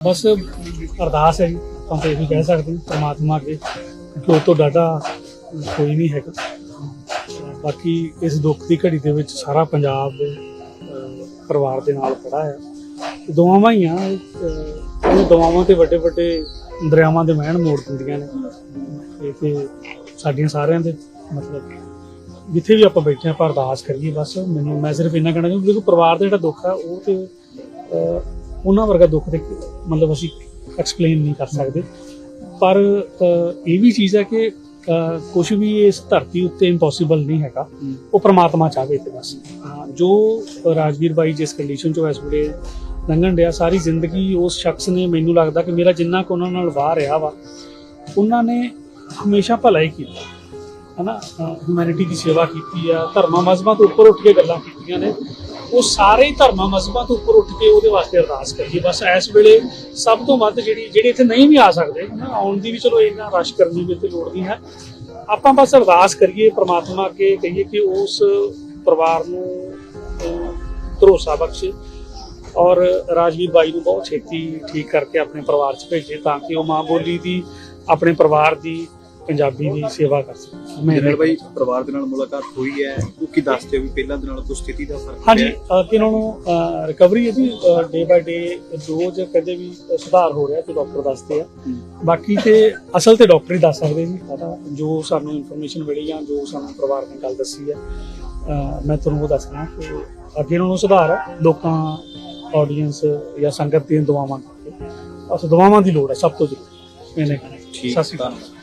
ਬਸ ਅਰਦਾਸ ਹੈ ਜੀ ਆਪਾਂ ਤਾਂ ਇਹ ਵੀ ਕਹਿ ਸਕਦੇ ਹਾਂ ਪ੍ਰਮਾਤਮਾ ਅੱਗੇ ਕਿ ਉਹ ਤੋਂ ਡਾਟਾ ਕੋਈ ਨਹੀਂ ਹੈਗਾ। ਬਾਕੀ ਇਸ ਦੁੱਖ ਦੀ ਘੜੀ ਦੇ ਵਿੱਚ ਸਾਰਾ ਪੰਜਾਬ ਦੇ ਪਰਿਵਾਰ ਦੇ ਨਾਲ ਖੜਾ ਹੈ। ਦੁਆਵਾਂ ਹੀ ਆ ਅਹ, ਇਹ ਦੁਆਵਾਂ ਤੇ ਵੱਡੇ ਵੱਡੇ ਦਰਿਆਵਾਂ ਦੇ ਮਹਿਣ ਮੋੜ ਦਿੰਦੀਆਂ ਨੇ। ਇਹ ਤੇ ਸਾਡੀਆਂ ਸਾਰਿਆਂ ਦੇ ਮਤਲਬ ਜਿੱਥੇ ਵੀ ਆਪਾਂ ਬੈਠੇ ਆਪਾਂ ਅਰਦਾਸ ਕਰੀਏ ਬਸ ਮੈਨੂੰ ਮੈਂ ਸਿਰਫ ਇੰਨਾ ਕਹਿਣਾ ਚਾਹੁੰਦਾ ਦੇਖੋ ਪਰਿਵਾਰ ਦਾ ਜਿਹੜਾ ਦੁੱਖ ਆ ਉਹ ਤੇ ਉਹਨਾਂ ਵਰਗਾ ਦੁੱਖ ਦੇ ਮਤਲਬ ਅਸੀਂ ਐਕਸਪਲੇਨ ਨਹੀਂ ਕਰ ਸਕਦੇ। ਪਰ ਇਹ ਵੀ ਚੀਜ਼ ਹੈ ਕਿ ਕੁਝ ਵੀ ਇਸ ਧਰਤੀ ਉੱਤੇ ਇੰਪੋਸੀਬਲ ਨਹੀਂ ਹੈਗਾ। ਉਹ ਪ੍ਰਮਾਤਮਾ ਚਾਹੇ ਤੇ ਬਸ। ਹਾਂ, ਜੋ ਰਾਜਵੀਰ ਬਾਈ ਜਿਸ ਕੰਡੀਸ਼ਨ ਚੋਂ ਇਸ ਵੇਲੇ ਲੰਘਣ ਡਿਆ ਸਾਰੀ ਜ਼ਿੰਦਗੀ ਉਸ ਸ਼ਖਸ ਨੇ ਮੈਨੂੰ ਲੱਗਦਾ ਕਿ ਮੇਰਾ ਜਿੰਨਾ ਕੁ ਉਹਨਾਂ ਨਾਲ ਵਾਹ ਰਿਹਾ ਵਾ ਉਹਨਾਂ ਨੇ ਹਮੇਸ਼ਾ ਭਲਾ ਹੀ ਕੀਤਾ। ਹਨਾ ਹਿਊਮੈਨਿਟੀ ਦੀ ਸੇਵਾ ਕੀਤੀ ਆ, ਧਰਮਾਂ ਮਜ਼ਹਬਾਂ ਤੋਂ ਉੱਪਰ ਉੱਠ ਕੇ ਗੱਲਾਂ ਕੀਤੀਆਂ ਨੇ। ਉਹ ਸਾਰੇ ਹੀ ਧਰਮਾਂ ਮਜ਼ਹਬਾਂ ਤੋਂ ਉੱਪਰ ਉੱਠ ਕੇ ਉਹਦੇ ਵਾਸਤੇ ਅਰਦਾਸ ਕਰੀਏ। ਬਸ ਇਸ ਵੇਲੇ ਸਭ ਤੋਂ ਵੱਧ ਜਿਹੜੀ, ਜਿਹੜੇ ਇੱਥੇ ਨਹੀਂ ਵੀ ਆ ਸਕਦੇ ਆਉਣ ਦੀ ਵੀ ਚਲੋ ਇੰਨਾ ਰਸ਼ ਕਰਨੀ ਵੀ ਇੱਥੇ ਲੋੜ ਨਹੀਂ ਹੈ। ਆਪਾਂ ਬਸ ਅਰਦਾਸ ਕਰੀਏ ਪ੍ਰਮਾਤਮਾ ਅੱਗੇ, ਕਹੀਏ ਕਿ ਉਸ ਪਰਿਵਾਰ ਨੂੰ ਭਰੋਸਾ ਬਖਸ਼ੇ ਔਰ ਰਾਜਵੀਰ ਬਾਈ ਨੂੰ ਬਹੁਤ ਛੇਤੀ ਠੀਕ ਕਰਕੇ ਆਪਣੇ ਪਰਿਵਾਰ 'ਚ ਭੇਜੇ ਤਾਂ ਕਿ ਉਹ ਮਾਂ ਬੋਲੀ ਦੀ, ਆਪਣੇ ਪਰਿਵਾਰ ਦੀ ਪੰਜਾਬੀ ਦੀ ਸੇਵਾ ਕਰ ਸਕੇ ਮੈਂ ਜਨਰਲ ਭਾਈ ਪਰਿਵਾਰ ਦੇ ਨਾਲ ਮੁਲਾਕਾਤ ਹੋਈ ਹੈ। ਉਹ ਕੀ ਦੱਸਦੇ ਹੋ ਵੀ ਪਹਿਲਾਂ ਦੇ ਨਾਲ ਕੋਈ ਸਥਿਤੀ ਦਾ ਫ਼ਰਕ ਹਾਂਜੀ ਹੈ? ਕਿ ਉਹਨਾਂ ਨੂੰ ਰਿਕਵਰੀ ਹੈ ਜੀ ਡੇ ਬਾਈ ਡੇ ਰੋਜ਼ ਕਹਿੰਦੇ ਵੀ ਸੁਧਾਰ ਹੋ ਰਿਹਾ ਤੇ ਡਾਕਟਰ ਦੱਸਦੇ ਆ। ਬਾਕੀ ਤੇ ਅਸਲ ਤੇ ਡਾਕਟਰ ਹੀ ਦੱਸ ਸਕਦੇ ਜੀ। ਪਤਾ ਜੋ ਸਾਨੂੰ ਇਨਫੋਰਮੇਸ਼ਨ ਮਿਲੀ ਜਾਂ ਜੋ ਸਾਨੂੰ ਪਰਿਵਾਰ ਨੇ ਗੱਲ ਦੱਸੀ ਹੈ ਮੈਂ ਤੁਹਾਨੂੰ ਉਹ ਦੱਸਣਾ ਕਿ ਅੱਗੇ ਉਹਨਾਂ ਨੂੰ ਸੁਧਾਰ ਹੈ ਲੋਕਾਂ ਆਡੀਅנס ਜਾਂ ਸੰਗਤ ਦੀਆਂ ਦੁਆਵਾਂ ਕਰਕੇ। ਬਸ ਦੁਆਵਾਂ ਦੀ ਲੋੜ ਹੈ ਸਭ ਤੋਂ ਜ਼ਰੂਰੀ। ਮੈਨੇ ਠੀਕ ਸਤਿ ਸ਼੍ਰੀ ਅਕਾਲ। ਧੰਨਵਾਦ।